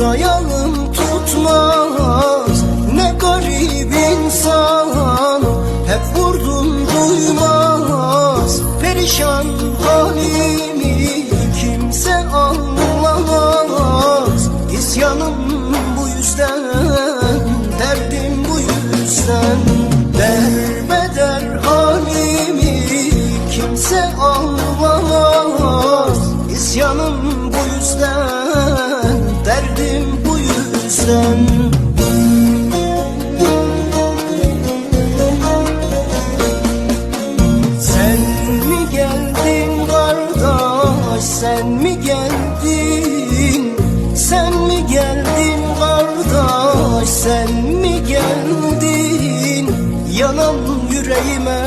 ayağım tutmaz. Ne garip insan Hep vurdum duymaz. Perişan halimi kimse anlamaz. İsyanım bu yüzden Derdim bu yüzden. Derbeder halimi kimse anlamaz mısın? Sen mi geldin kardeş sen mi geldin? Sen mi geldin kardeş sen mi geldin? Yanan yüreğime